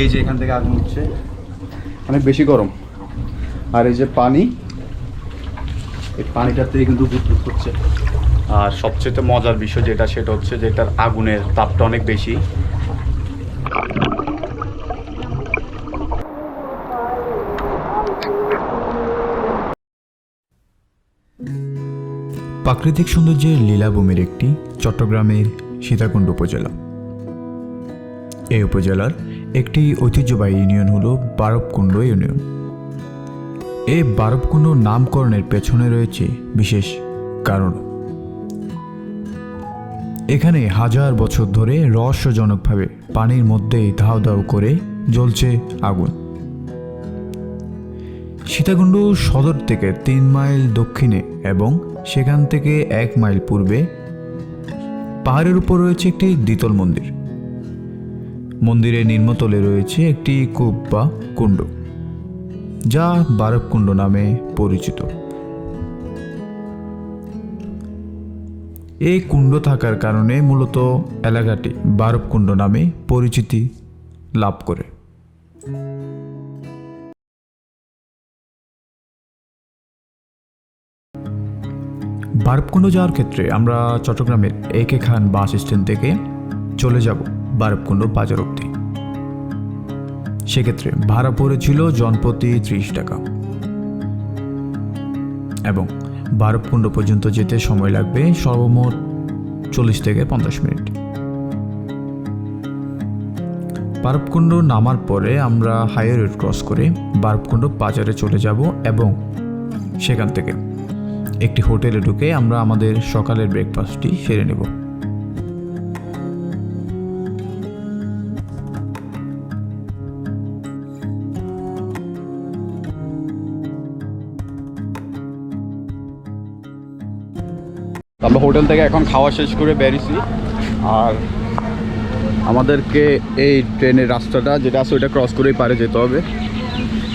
এই যে এখান থেকে আগুন উঠছে। অনেক বেশি গরম। আর এই যে পানি এই পানিটাতে কিন্তু বুদবুদ হচ্ছে। আর সবচেয়ে মজার বিষয় যেটা সেটা হচ্ছে যে এটার আগুনের তাপটা অনেক বেশি। প্রাকৃতিক সৌন্দর্যের লীলাভূমির একটি চট্টগ্রামের সীতাকুণ্ড উপজেলা। এই উপজেলার একটি ঐতিহ্যবাহী ইউনিয়ন হল বারবকুণ্ড ইউনিয়ন। এই বারবকুণ্ড নামকরণের পেছনে রয়েছে বিশেষ কারণ। এখানে হাজার বছর ধরে রহস্যজনকভাবে পানির মধ্যেই ধাও ধাও করে জ্বলছে আগুন। সীতাকুণ্ড সদর থেকে তিন মাইল দক্ষিণে এবং সেখান থেকে এক মাইল পূর্বে পাহাড়ের উপর রয়েছে একটি দ্বিতল মন্দির। মন্দিরের নিম্নতলে রয়েছে একটি কূপ বা কুণ্ড, যা বারবকুণ্ড নামে পরিচিত। এই কুণ্ড থাকার কারণে মূলত এলাকাটি বারবকুণ্ড নামে পরিচিতি লাভ করে। বারবকুণ্ড যাওয়ার ক্ষেত্রে আমরা চট্টগ্রামের এ কে খান বাস স্ট্যান্ড থেকে চলে যাব। বারবকুণ্ড বাজার অব্দি সেক্ষেত্রে ভাড়া পড়েছিল জনপ্রতি ত্রিশ টাকা। এবং বারবকুণ্ড পর্যন্ত যেতে সময় লাগবে সর্বমোট চল্লিশ থেকে পঞ্চাশ মিনিট। বারবকুণ্ড নামার পরে আমরা হাইওয়ে রোড ক্রস করে বারবকুণ্ড বাজারে চলে যাব এবং সেখান থেকে একটি হোটেলে ঢুকে আমরা আমাদের সকালের ব্রেকফাস্টটি সেরে নেব। আমরা হোটেল থেকে এখন খাওয়া শেষ করে বেরিয়েছি। আর আমাদেরকে এই ট্রেনের রাস্তাটা, যেটা আছে ওইটা ক্রস করেই পারে যেতে হবে।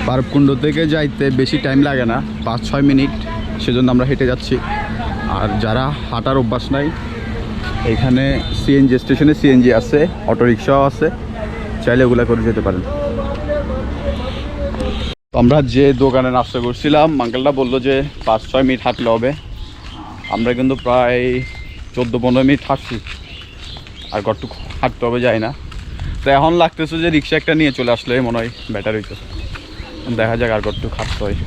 পারকুণ্ড থেকে যাইতে বেশি টাইম লাগে না, পাঁচ, ছয় মিনিট সেজন্য আমরা হেঁটে যাচ্ছি। আর যারা হাঁটার অভ্যাস নাই, এখানে সিএনজি স্টেশনে সিএনজি আছে, অটোরিকশাও আছে, চাইলে ওগুলা করে যেতে পারেন। আমরা যে দোকানে নাস্তা করছিলাম আঙ্কেলটা বলল যে পাঁচ, ছয় মিনিট হাঁটলে হবে। আমরা কিন্তু প্রায় চোদ্দ পনেরো মিনিট হাঁটছি। আর গটটুক হাঁটতে হবে যায় না। তো এখন লাগতেছে যে রিক্সা একটা নিয়ে চলে আসলে, মনে হয় বেটার হইতো দেখা যাক আর গটটুক হাঁটতে হয়।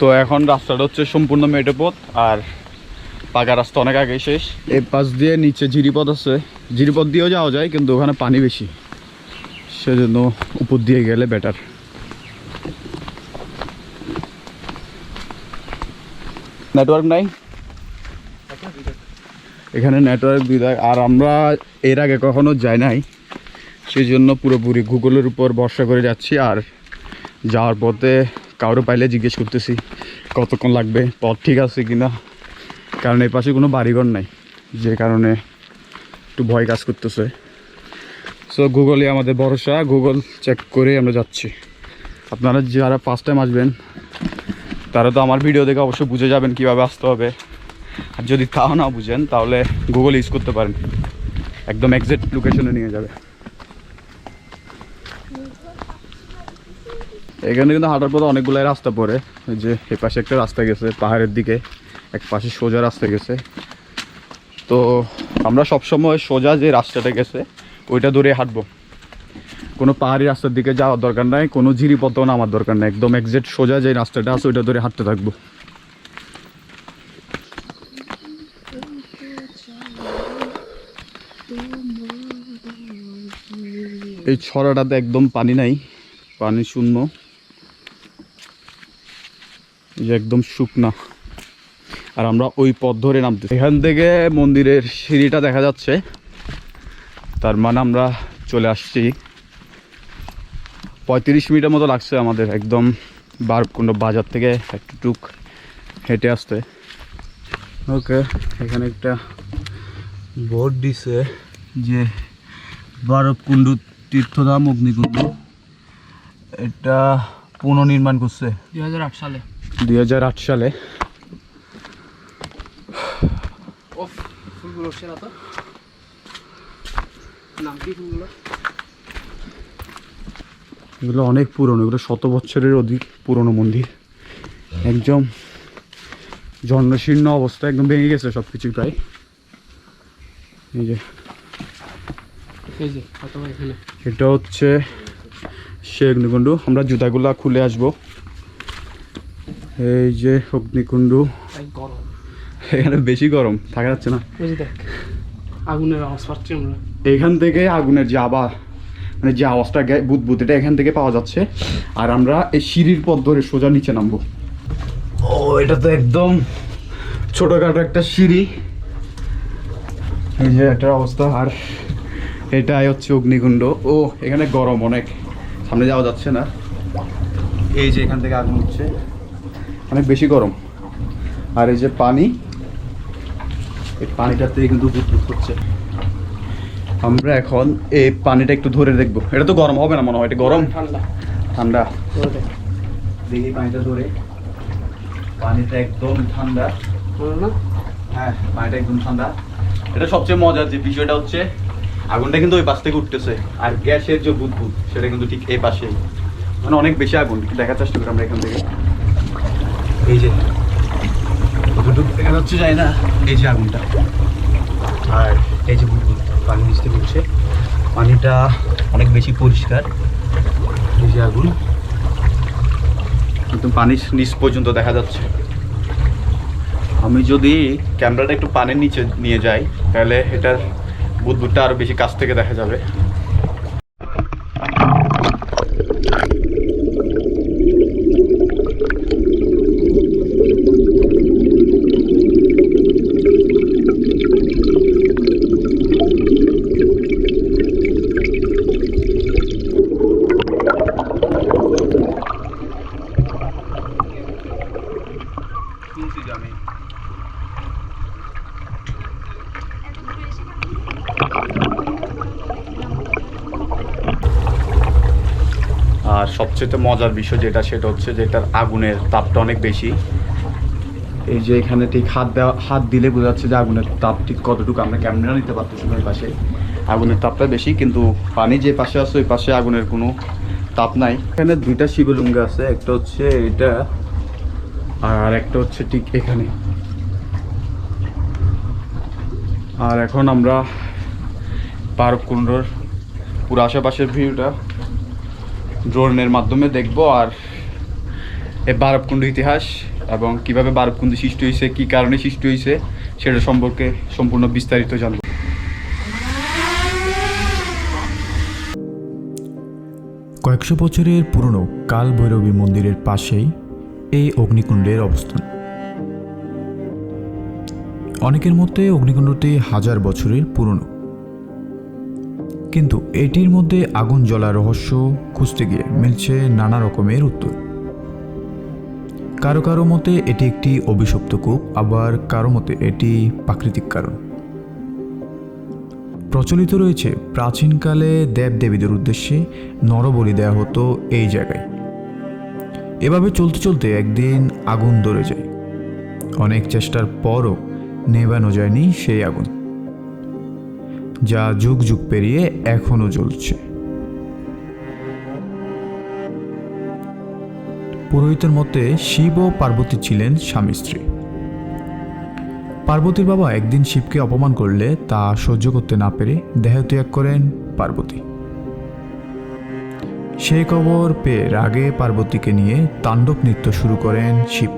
তো এখন রাস্তাটা হচ্ছে সম্পূর্ণ মেটে পথ আর পাকা রাস্তা অনেক আগে শেষ। এই পাশ দিয়ে নিচে ঝিরিপথ আছে। ঝিরিপথ দিয়েও যাওয়া যায়, কিন্তু ওখানে পানি বেশি। সেজন্য উপর দিয়ে গেলে বেটার নেটওয়ার্ক নাই? এখানে নেটওয়ার্ক বিদায়। আর আমরা এর আগে কখনো যাই নাই। সেই জন্য পুরোপুরি গুগলের উপর ভরসা করে যাচ্ছি। আর যাওয়ার পথে কারও পাইলে জিজ্ঞেস করতেছি, কতক্ষণ লাগবে? পথ ঠিক আছে কিনা? কারণ এই পাশে কোনো বাড়িঘর নাই, যে কারণে একটু ভয় কাজ করতেছে। সো গুগলে আমাদের ভরসা, গুগল চেক করে আমরা যাচ্ছি। আপনারা যারা ফার্স্ট টাইম আসবেন, তারা তো আমার ভিডিও দেখে অবশ্যই বুঝে যাবেন কীভাবে আসতে হবে। আর যদি তাও না বুঝেন, তাহলে গুগল ইউজ করতে পারেন। একদম এক্সাক্ট লোকেশনে নিয়ে যাবে। এখানে কিন্তু হাঁটার পথে অনেকগুলাই রাস্তা পড়ে। যে এ পাশে একটা রাস্তা গেছে পাহাড়ের দিকে। এক পাশে সোজা রাস্তা গেছে। তো আমরা সবসময় সোজা যে রাস্তাটা গেছে, ওইটা ধরে হাঁটবো। কোনো পাহাড়ি রাস্তার দিকে যাওয়ার দরকার নাই, কোনো ঝিরিপথও নামার দরকার নাই। একদম একজ্যাক্ট সোজা যে রাস্তাটা আছে, ওইটা ধরে হাঁটতে থাকব। এই ছড়াটাতে একদম পানি নাই, পানি শূন্য। একদম শুকনা। আর আমরা ওই পথ ধরে নামতে এখান থেকে মন্দিরের সিঁড়িটা দেখা যাচ্ছে। তার মানে আমরা চলে আসছি। পঁয়ত্রিশ মিনিটের মতো লাগছে আমাদের একদম বারকুণ্ড বাজার থেকে একটুক হেঁটে আসতে। ওকে এখানে একটা বোর্ড দিছে যে বারবকুণ্ড তীর্থধাম অগ্নিকুণ্ড। এটা পুনর্নির্মাণ করছে। দুই হাজার আট সালে। দুই হাজার আট সালে ও ফুলগুলো সেরা তো? নাম কি ফুলগুলো? এগুলো অনেক পুরনো এগুলো শত বছরের অধিক পুরনো মন্দির। একদম জন্মশীর্ণ অবস্থা একদম ভেঙে গেছে সব কিছু প্রায়। এই যে এটা হচ্ছে সে অগ্নিকুণ্ড। আমরা জুতাগুলা খুলে আসব। এই যে অগ্নিকুণ্ড। এখানে বেশি গরম থাকা যাচ্ছে না। দেখ আগুনের আওয়াজ পাচ্ছি আমরা। এখান থেকে আগুনের যে আবার মানে যে আওয়াজটা বুদবুদ এটা এখান থেকে পাওয়া যাচ্ছে। আর আমরা এই সিঁড়ির পথ ধরে সোজা নিচে নামবো। ও এটা তো একদম ছোটখাটো একটা সিঁড়ি। এই যে একটা অবস্থা। আর এটাই হচ্ছে অগ্নিকুণ্ড। ও এখানে গরম অনেক সামনে যাওয়া যাচ্ছে না। এই যে এখান থেকে আগুন হচ্ছে অনেক বেশি গরম। আর এই যে পানি এই পানিটাতে কিন্তু বুদবুদ হচ্ছে। আমরা এখন এই পানিটা একটু ধরে দেখব। এটা তো গরম হবে না মনে হয় এটা গরম? ঠান্ডা। ঠান্ডা। দেখি পানিটা ধরে। পানিটা একদম ঠান্ডা। না। হ্যাঁ পানিটা একদম ঠান্ডা। এটা সবচেয়ে মজার যে বিষয়টা হচ্ছে আগুনটা কিন্তু ওই পাশ থেকে উঠতেছে। আর গ্যাসের যে বুদবুদ সেটা কিন্তু ঠিক এই পাশেই। মানে অনেক বেশি আগুন দেখার চেষ্টা করি আমরা এখান থেকে। এই যে কতটুকু দেখা যাচ্ছে যায় না। এই যে আগুনটা। আর এই যে বুদবুদ পানি নিচ থেকে উঠছে পানিটা অনেক বেশি পরিষ্কার। এই যে আগুন। কিন্তু পানির নিচ পর্যন্ত দেখা যাচ্ছে। আমি যদি ক্যামেরাটা একটু পানির নিচে নিয়ে যাই, তাহলে এটার বুদবুদটা আরও বেশি কাছ থেকে দেখা যাবে আমি আর সবচেয়ে মজার বিষয় যেটা, সেটা হচ্ছে যে এটার আগুনের তাপটা অনেক বেশি। এই যে এখানে ঠিক হাত দেওয়া, হাত দিলে বোঝা যাচ্ছে যে আগুনের তাপ ঠিক কতটুকু, আমরা ক্যামেরা নিতে পারতেছি ওই পাশে। আগুনের তাপটা বেশি, কিন্তু পানি যে পাশে আছে, ওই পাশে আগুনের কোনো তাপ নাই। এখানে দুইটা শিবলিঙ্গ আছে, একটা হচ্ছে এটা আর একটা হচ্ছে ঠিক এখানে। আর এখন আমরা পারকুণ্ডর পুরো আশেপাশের ভিউটা ড্রোনের মাধ্যমে দেখব আর এই বারবকুণ্ড ইতিহাস এবং কীভাবে বারবকুণ্ড সৃষ্টি হয়েছে, কি কারণে সৃষ্টি হয়েছে, সেটা সম্পর্কে সম্পূর্ণ বিস্তারিত জানব। কয়েকশো বছরের পুরনো কাল ভৈরবী মন্দিরের পাশেই এই অগ্নিকুণ্ডের অবস্থান। অনেকের মধ্যে অগ্নিকুণ্ডটি হাজার বছরের পুরনো। কিন্তু এটির মধ্যে আগুন জ্বলার রহস্য খুঁজতে গিয়ে মিলছে নানা রকমের উত্তর। কারও কারও মতে এটি একটি অভিশপ্ত কূপ, আবার কারও মতে এটি প্রাকৃতিক কারণ। প্রচলিত রয়েছে, প্রাচীনকালে দেবদেবীদের উদ্দেশ্যে নরবলি দেওয়া হতো এই জায়গায়। এভাবে চলতে চলতে একদিন আগুন ধরে যায়। অনেক চেষ্টার পরও নেভানো যায়নি সেই আগুন। যা যুগ যুগ পেরিয়ে এখনও চলছে পুরোহিতের মতে শিব ও পার্বতী ছিলেন স্বামী স্ত্রী। পার্বতীর বাবা একদিন শিবকে অপমান করলে তা সহ্য করতে না পেরে দেহত্যাগ করেন পার্বতী। সেই খবর পেয়ে রাগে পার্বতীকে নিয়ে তাণ্ডব নৃত্য শুরু করেন শিব।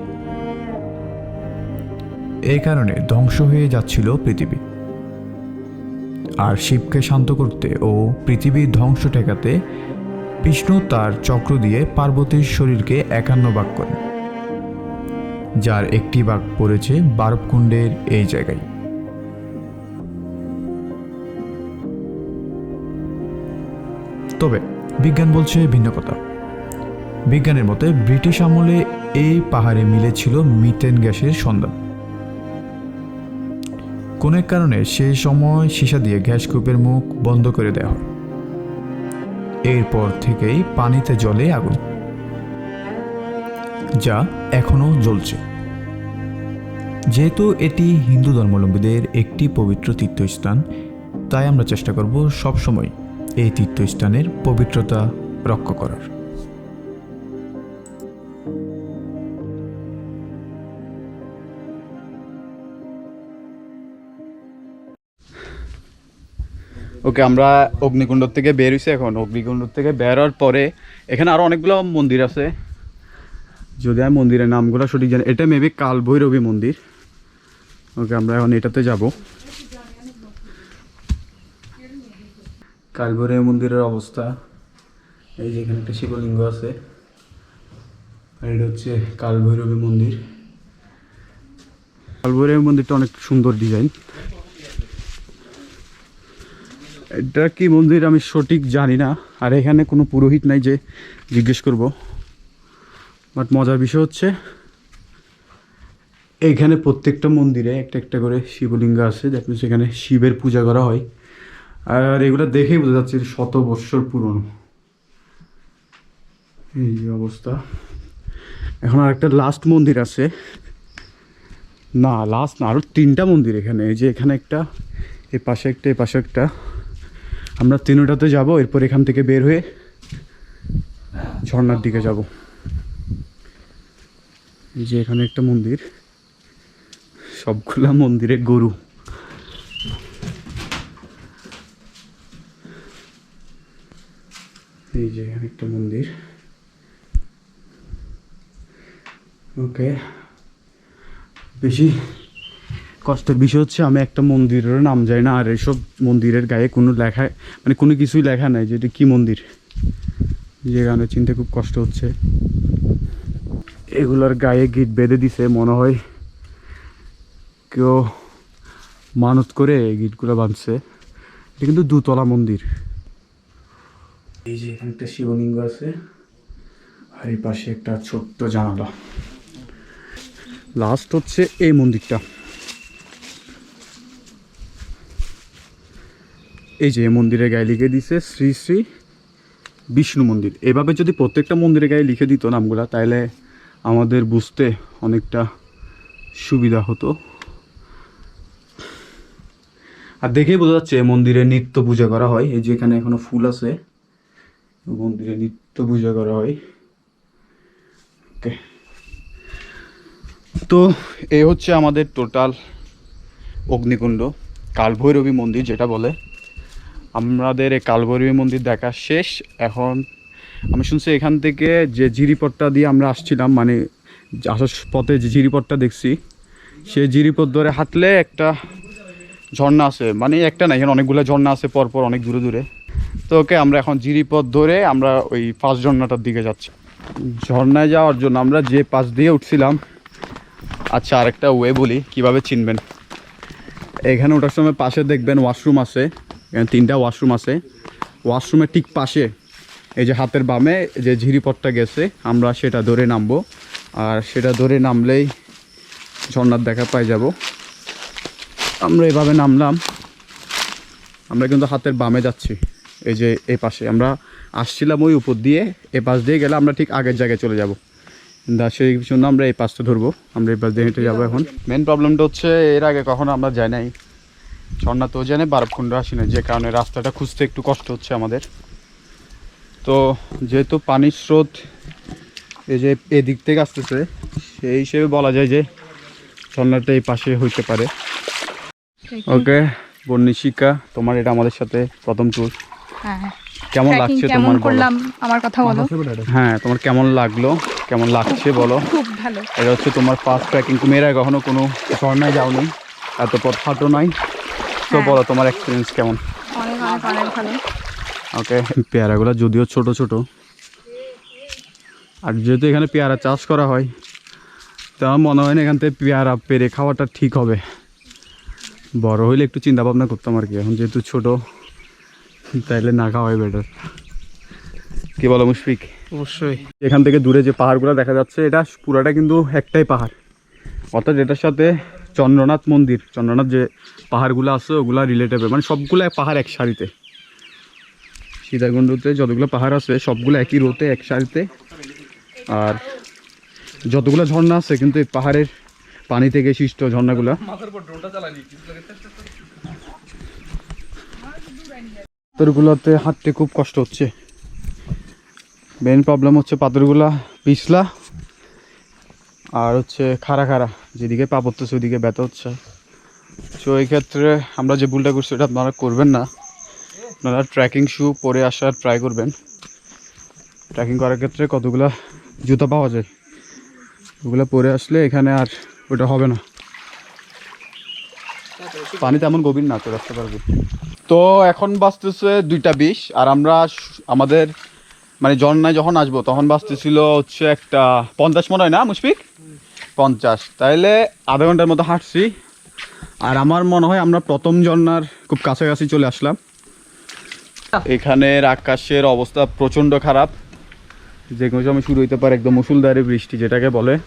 এই কারণে ধ্বংস হয়ে যাচ্ছিল পৃথিবী। আর শিবকে শান্ত করতে ও পৃথিবীর ধ্বংস ঠেকাতে বিষ্ণু তার চক্র দিয়ে পার্বতীর শরীরকে একান্ন ভাগ করেন, যার একটি ভাগ পড়েছে বারবকুণ্ডের এই জায়গায়। তবে বিজ্ঞান বলছে ভিন্ন কথা। বিজ্ঞানের মতে ব্রিটিশ আমলে এই পাহাড়ে মিলেছিল মিথেন গ্যাসের সন্ধান। কোনো এক কারণে সেই সময় সীসা দিয়ে গ্যাস কূপের মুখ বন্ধ করে দেওয়া হয়। এরপর থেকেই পানিতে জলে আগুন, যা এখনও জ্বলছে। যেহেতু এটি হিন্দু ধর্মাবলম্বীদের একটি পবিত্র তীর্থস্থান, তাই আমরা চেষ্টা করব সবসময় এই তীর্থস্থানের পবিত্রতা রক্ষা করার। ওকে, আমরা অগ্নিকুণ্ড থেকে বের হয়েছি এখন। অগ্নিকুণ্ড থেকে বেরোর পরে এখানে আরও অনেকগুলো মন্দির আছে। যদি আমি মন্দিরের নামগুলো সঠিক জানি, এটা মেবি কাল ভৈরবী মন্দির। ওকে, আমরা এখন এটাতে যাব। কাল ভৈরবী মন্দিরের অবস্থা, এই যে এখানে একটা শিবলিঙ্গ আছে। আর এটা হচ্ছে কাল ভৈরবী মন্দির। কাল ভৈরবী মন্দিরটা অনেক সুন্দর ডিজাইন এটা কি মন্দির আমি সঠিক জানি না। আর এখানে কোনো পুরোহিত নাই যে জিজ্ঞেস করব। বাট মজার বিষয় হচ্ছে, এখানে প্রত্যেকটা মন্দিরে একটা একটা করে শিবলিঙ্গ আছে। দ্যাট মিনস এখানে শিবের পূজা করা হয়। আর এগুলো দেখেই বোঝা যাচ্ছে শত বৎসর পুরনো। এই যে অবস্থা। এখন আর একটা লাস্ট মন্দির আছে। না লাস্ট না আরও তিনটা মন্দির এখানে। এই যে এখানে একটা, এ পাশে একটা, এ পাশে একটা। আমরা তিনটাতে যাব, এরপর এখান থেকে বের হয়ে ঝর্ণার দিকে যাব। এই যে এখানে একটা মন্দির, সবগুলা মন্দিরে গরু। এই যে এখানে একটা মন্দির। ওকে, বেশি কষ্টের বিষয় হচ্ছে, আমি একটা মন্দিরের নাম জানি না, আর এসব মন্দিরের গায়ে কোনো লেখা মানে কোনো কিছুই লেখা নাই যে এটা কী মন্দির। যে গানে চিনতে খুব কষ্ট হচ্ছে। এগুলোর গায়ে গিট বেঁধে দিছে, মনে হয় কেউ মানত করে এই গিটগুলো বাঁধছে। এটা কিন্তু দুতলা মন্দির। এই যে এখানে একটা শিবলিঙ্গ আছে, আর এই পাশে একটা ছোট্ট জানালা। লাস্ট হচ্ছে এই মন্দিরটা। এই যে মন্দিরের গায়ে লিখে দিছে শ্রী শ্রী বিষ্ণু মন্দির। এভাবে যদি প্রত্যেকটা মন্দিরের গায়ে লিখে দিত নামগুলা, তাহলে আমাদের বুঝতে অনেকটা সুবিধা হতো। আর দেখেই বোঝা যাচ্ছে মন্দিরে নিত্য পূজা করা হয়। এই যে এখানে এখনও ফুল আছে, মন্দিরে নিত্য পূজা করা হয়। ওকে। তো এই হচ্ছে আমাদের টোটাল অগ্নিকুণ্ড, কালভৈরবী মন্দির যেটা বলে। আমাদের এই কালভৈরবী মন্দির দেখা শেষ। এখন আমি শুনছি এখান থেকে যে জিরিপথটা দিয়ে আমরা আসছিলাম মানে আসার পথে যে জিরিপথটা দেখছি, সেই জিরিপথ ধরে হাঁটলে একটা ঝর্ণা আছে। মানে একটা না, এখানে অনেকগুলো ঝর্ণা আছে পরপর, অনেক দূরে দূরে। তো ওকে, আমরা এখন জিরিপথ ধরে আমরা ওই ফার্স্ট ঝর্ণাটার দিকে যাচ্ছি। ঝর্ণায় যাওয়ার জন্য আমরা যে পাশ দিয়ে উঠছিলাম আচ্ছা আরেকটা ওয়ে বলি, কীভাবে চিনবেন? এখানে ওঠার সময় পাশে দেখবেন ওয়াশরুম আছে। তিনটা ওয়াশরুম আছে। ওয়াশরুমের ঠিক পাশে এই যে হাতের বামে যে ঝিরিপথটা গেছে, আমরা সেটা ধরে নামবো। আর সেটা ধরে নামলেই ঝর্ণার দেখা পাই যাব। আমরা এভাবে নামলাম। আমরা কিন্তু হাতের বামে যাচ্ছি এই যে এই পাশে। আমরা আসছিলাম ওই উপর দিয়ে, এ পাশ দিয়ে গেলে আমরা ঠিক আগের জায়গায় চলে যাব। দা, সেই জন্য আমরা এই পাশটা ধরবো। আমরা এই পাশ দিয়ে হেঁটে যাব এখন। মেন প্রবলেমটা হচ্ছে এর আগে কখনো আমরা যাই নাই। ঝর্ণা তো জানে বারবকুণ্ড আসি না যে কারণে রাস্তাটা খুঁজতে একটু কষ্ট হচ্ছে আমাদের। তো যেহেতু পানির স্রোত এই যে এদিক থেকে আসতেছে সেই হিসেবে বলা যায় যে ঝর্ণাটা এই পাশে হইতে পারে। ওকে বর্ণিশিকা তোমার এটা আমাদের সাথে প্রথম ট্যুর হ্যাঁ কেমন লাগছে তোমার করলাম আমার কথা বলো। হ্যাঁ তোমার কেমন লাগল? কেমন লাগছে বলো? খুব ভালো। এটা হচ্ছে তোমার ফার্স্ট ট্রেকিং তুমি এর কখনো কোনো ঝর্ণায় যাওনি। এত পথ হাঁটো নাই। হ্যাঁ। বলো তোমার এক্সপিরিয়েন্স কেমন? অনেক অনেক অনেক ভালো ওকে পেয়ারাগুলো যদিও ছোট ছোট। আর যেহেতু এখানে পেয়ারা চাষ করা হয় তো আমার মনে হয় না এখান থেকে পেয়ারা পেরে খাওয়াটা ঠিক হবে। বড় হইলে একটু চিন্তা ভাবনা করতাম আর কি এখন যেহেতু ছোট তাইলে না খাওয়াই বেটার কি বলো মুশফিক? অবশ্যই। এখান থেকে দূরে যে পাহাড়গুলো দেখা যাচ্ছে এটা পুরাটা কিন্তু একটাই পাহাড়। অর্থাৎ এটার সাথে চন্দ্রনাথ মন্দির, চন্দ্রনাথ যে পাহাড়গুলো আছে, ওগুলো রিলেটেড মানে সবগুলো পাহাড় এক সারিতে। সীতাকুণ্ডতে যতগুলো পাহাড় আছে, সবগুলো একই রোতে, এক সারিতে। আর যতগুলো ঝর্ণা আছে, কিন্তু এই পাহাড়ের পানি থেকে সৃষ্ট ঝর্ণাগুলো। পাথরগুলোতে হাঁটতে খুব কষ্ট হচ্ছে। মেন প্রবলেম হচ্ছে পাথরগুলা, পিছলা। আর হচ্ছে খাড়া খাড়া, যেদিকে পা পড়তেছে ওইদিকে ব্যথা হচ্ছে। তো এই ক্ষেত্রে আমরা যে ভুলটা করছি ওটা আপনারা করবেন না। আপনারা ট্র্যাকিং শু পরে আসার ট্রাই করবেন। ট্রেকিং করার ক্ষেত্রে কতগুলা জুতা পাওয়া যায়? ওগুলো পরে আসলে এখানে আর ওটা হবে না। পানি তেমন গভীর না চলে আসতে পারবে। তো এখন বাঁচতেছে দুইটা বিশ, আর আমরা আমাদের মানে জন্নায় যখন আসব তখন বাঁচতেছিল হচ্ছে একটা পঞ্চাশ মনে হয় না, মুশফিক? পঞ্চাশ। তাইলে আধা ঘণ্টার মতো হাঁটছি। আর আমার মনে হয় আমরা প্রথম ঝর্ণার খুব কাছাকাছি চলে আসলাম। এখানের আকাশের অবস্থা প্রচণ্ড খারাপ। যে কোনো সময় শুরু হইতে পারে একদম মুসুলধারে বৃষ্টি, যেটাকে বলে।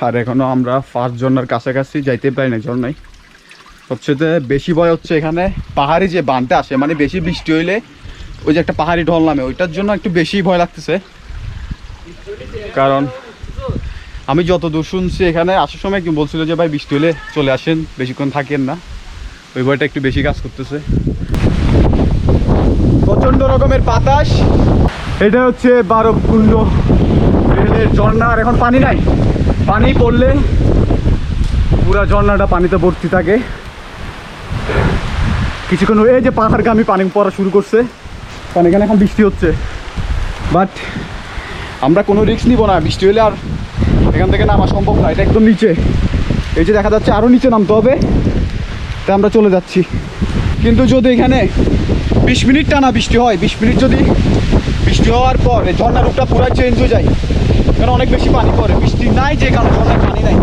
আর এখনও আমরা ফার্স্ট ঝর্ণার কাছাকাছি যাইতে পারি না ঝর্ণায়। সবচেয়ে বেশি ভয় হচ্ছে এখানে পাহাড়ি যে বানতে আসে মানে বেশি বৃষ্টি হইলে ওই যে একটা পাহাড়ি ঢল নামে, ওইটার জন্য একটু বেশি ভয় লাগতেছে। কারণ আমি যত দূর শুনছি এখানে, আসার সময় কি বলছিল যে, ভাই, বৃষ্টি হলে চলে আসেন, বেশিক্ষণ থাকেন না। ওই ভয়টা একটু বেশি কাজ করতেছে। প্রচণ্ড রকমের বাতাস। এটা হচ্ছে বারো কুণ্ড রেলের ঝর্ণা। আর এখন পানি নাই। পানি পড়লে পুরা ঝর্ণাটা পানিতে ভর্তি থাকে। কিছুক্ষণ হয়ে যে পাহাড়গামী পানি পড়া শুরু করছে। কারণ এখানে এখন বৃষ্টি হচ্ছে। বাট আমরা কোনো রিস্ক নিব না। বৃষ্টি হলে আর এখান থেকে নামা সম্ভব না, এটা একদম নিচে। এই যে দেখা যাচ্ছে আরও নিচে নামতে হবে। তাই আমরা চলে যাচ্ছি। কিন্তু যদি এখানে বিশ মিনিট টানা বৃষ্টি হয়, বিশ মিনিট যদি বৃষ্টি হওয়ার পর ঝর্ণার রূপটা পুরো চেঞ্জ হয়ে যায়, কারণ অনেক বেশি পানি পড়ে। বৃষ্টি নাই যে কারণে ঝর্ণায় পানি নাই।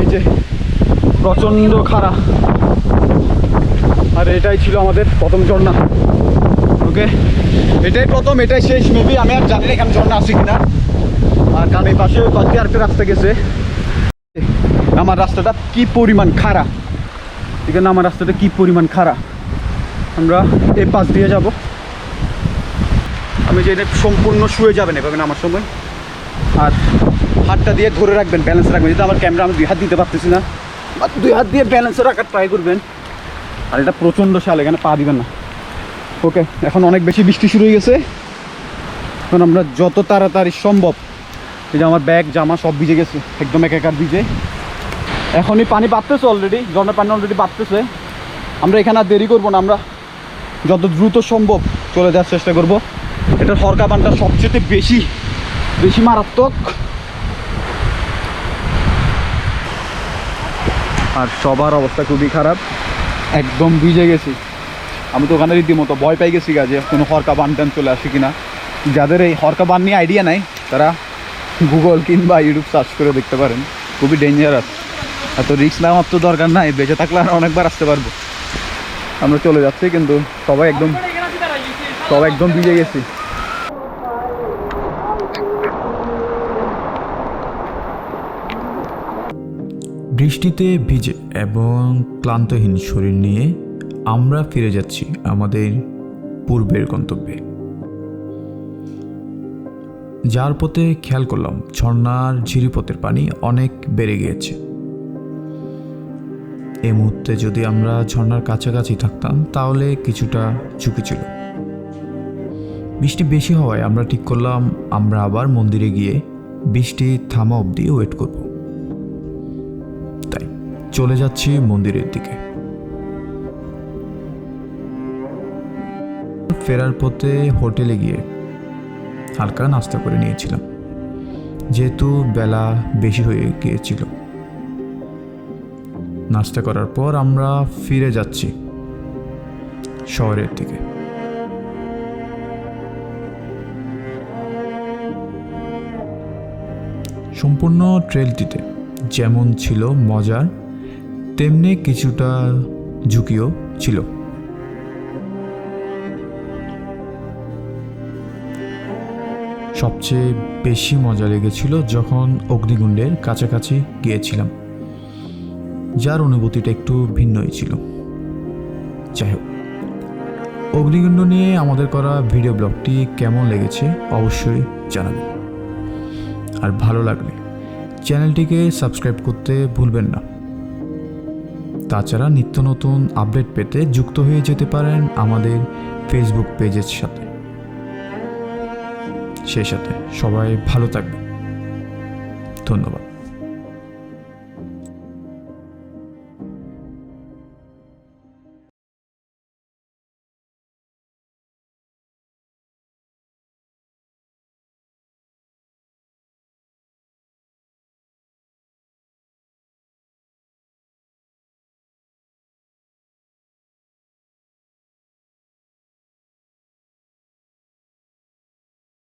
এই যে প্রচণ্ড খাড়া। আর এটাই ছিল আমাদের প্রথম ঝর্ণা। ওকে এটাই প্রথম, এটাই শেষ মেবি আমি আর জানি না এখানে ঝর্ণা আছে কিনা। আর কারণ এই পাশে পাশ দিয়ে আরেকটা রাস্তা গেছে। আমার রাস্তাটা কি পরিমাণ খাড়া? এখানে আমার রাস্তাটা কি পরিমাণ খাড়া? আমরা এই পাশ দিয়ে যাব। আমি যে এটা সম্পূর্ণ শুয়ে যাবেন এভাবে আমার সময়। আর হাতটা দিয়ে ধরে রাখবেন ব্যালেন্স রাখবেন। যেহেতু আমার ক্যামেরা আমি দুই হাত দিতে পারতেছি না। দুই হাত দিয়ে ব্যালেন্স রাখার ট্রাই করবেন। আর এটা প্রচণ্ড শাল এখানে পা দিবেন না। ওকে এখন অনেক বেশি বৃষ্টি শুরু হয়ে গেছে। এখন আমরা যত তাড়াতাড়ি সম্ভব, এই যে আমার ব্যাগ, জামা সব ভিজে গেছে, একদম এক একার ভিজে। এখনই পানি বাড়তেছে অলরেডি ঝর্ণার পানি অলরেডি বাড়তেছে। আমরা এখানে আর দেরি করব না, আমরা যত দ্রুত সম্ভব চলে যাওয়ার চেষ্টা করব। এটা হরকা বানটা সবচেয়ে বেশি বেশি মারাত্মক। আর সবার অবস্থা খুবই খারাপ। একদম ভিজে গেছি। আমি তো ওখানে রীতিমতো ভয় পাই গেছি গা যে কোনো হরকা বান টান চলে আসে কিনা। যাদের এই হরকা বান নিয়ে আইডিয়া নাই, তারা গুগল কিংবা ইউটিউব সার্চ করে দেখতে পারেন। খুবই ডেঞ্জারাস এত রিক্স নেওয়ার তো দরকার নাই, বেঁচে থাকলে আর অনেকবার আসতে পারব। আমরা চলে যাচ্ছি, কিন্তু সবাই একদম সবাই একদম ভিজে গেছি। বৃষ্টিতে ভিজে এবং ক্লান্তহীন শরীর নিয়ে আমরা ফিরে যাচ্ছি আমাদের পূর্বের গন্তব্যে। যার পথে খেয়াল করলাম, ঝর্ণার ঝিরিপথের পানি অনেক বেড়ে গিয়েছে। এই মুহূর্তে যদি আমরা ঝর্ণার কাছাকাছি থাকতাম, তাহলে কিছুটা ঝুঁকি ছিল। বৃষ্টি বেশি হওয়ায় আমরা ঠিক করলাম, আমরা আবার মন্দিরে গিয়ে বৃষ্টি থামা অবধি ওয়েট করব। তাই চলে যাচ্ছি মন্দিরের দিকে। ফেরার পথে হোটেলে গিয়ে হালকা নাস্তা করে নিয়েছিলাম। যেহেতু বেলা বেশি হয়ে গিয়েছিল। নাস্তা করার পর আমরা ফিরে যাচ্ছি শহরের দিকে। সম্পূর্ণ ট্রেলটিতে যেমন ছিল মজার, তেমনি কিছুটা ঝুঁকিও ছিল। সবচেয়ে বেশি মজা লেগেছিল যখন অগ্নিগুণ্ডের কাছাকাছি গিয়েছিলাম, যার অনুভূতিটা একটু ভিন্নই ছিল। যাই হোক, অগ্নিকুণ্ড নিয়ে আমাদের করা ভিডিও ব্লগটি কেমন লেগেছে অবশ্যই জানাবেন। আর ভালো লাগলে চ্যানেলটিকে সাবস্ক্রাইব করতে ভুলবেন না। তাছাড়া নিত্য নতুন আপডেট পেতে যুক্ত হয়ে যেতে পারেন আমাদের ফেসবুক পেজের সাথে। সেই সাথে সবাই ভালো থাকবে ধন্যবাদ।